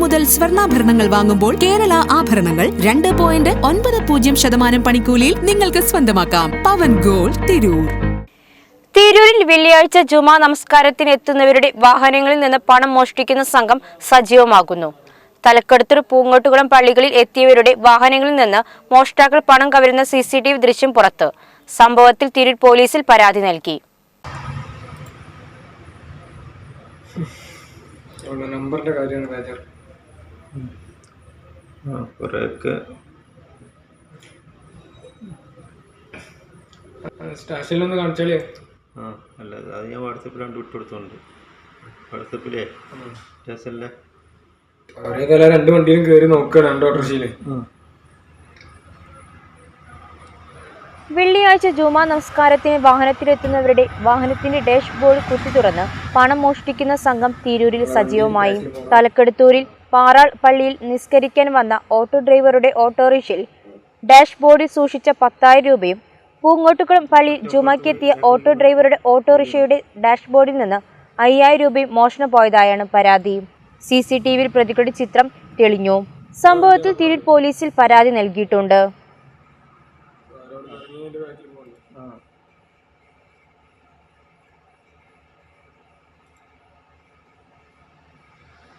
മുതൽ സ്വർണാഭരണങ്ങൾ വാങ്ങുമ്പോൾ കേരള ആഭരണങ്ങൾ രണ്ട് പോയിന്റ് ഒൻപത് പൂജ്യം ശതമാനം പണിക്കൂലിയിൽ നിങ്ങൾക്ക് സ്വന്തമാക്കാം പവൻ ഗോൾ തിരൂർ തിരൂരിൽ വെള്ളിയാഴ്ച ജുമാ നമസ്കാരത്തിന് എത്തുന്നവരുടെ വാഹനങ്ങളിൽ നിന്ന് പണം മോഷ്ടിക്കുന്ന സംഘം സജീവമാകുന്നു തലക്കെടുത്തൂർ പൂങ്ങോട്ടുകുളം പള്ളികളിൽ എത്തിയവരുടെ വാഹനങ്ങളിൽ നിന്ന് മോഷ്ടാക്കൾ പണം കവരുന്ന സി സി ടി വി ദൃശ്യം പുറത്ത് സംഭവത്തിൽ തിരൂർ പോലീസിൽ പരാതി നൽകി നമ്പറിന്റെ കാര്യമാണ് കുറേയൊക്കെ. സ്റ്റാഷനിലൊന്ന് കാണിച്ചാലേ ആ അല്ല അത് ഞാൻ വാട്സപ്പിൽ കണ്ട് വിട്ടു കൊടുത്തോണ്ട് വാട്സപ്പിലേ സ്റ്റേഷനിലെ ഒരേ തല രണ്ട് വണ്ടിയിലും കയറി നോക്കുക രണ്ട് ഓട്ടോറിക്ഷയിൽ. വെള്ളിയാഴ്ച ജുമാ നമസ്കാരത്തിന് വാഹനത്തിലെത്തുന്നവരുടെ വാഹനത്തിന്റെ ഡാഷ്ബോർഡ് കുത്തി തുറന്ന് പണം മോഷ്ടിക്കുന്ന സംഘം തിരൂരിൽ സജീവമായി. തലക്കെടുത്തൂരിൽ പാറാൾ പള്ളിയിൽ നിസ്കരിക്കാൻ വന്ന ഓട്ടോ ഡ്രൈവറുടെ ഓട്ടോറിക്ഷയിൽ ഡാഷ് ബോർഡിൽ സൂക്ഷിച്ച പത്തായിരം രൂപയും പൂങ്ങോട്ടുകുളം പള്ളിയിൽ ജുമാക്കെത്തിയ ഓട്ടോ ഡ്രൈവറുടെ ഓട്ടോറിക്ഷയുടെ ഡാഷ് ബോർഡിൽ നിന്ന് അയ്യായിരം രൂപയും മോഷണം പോയതായാണ് പരാതി. സി സി ടി വിയിൽ പ്രതികളുടെ ചിത്രം തെളിഞ്ഞു. സംഭവത്തിൽ തിരൂർ പോലീസിൽ പരാതി നൽകിയിട്ടുണ്ട്.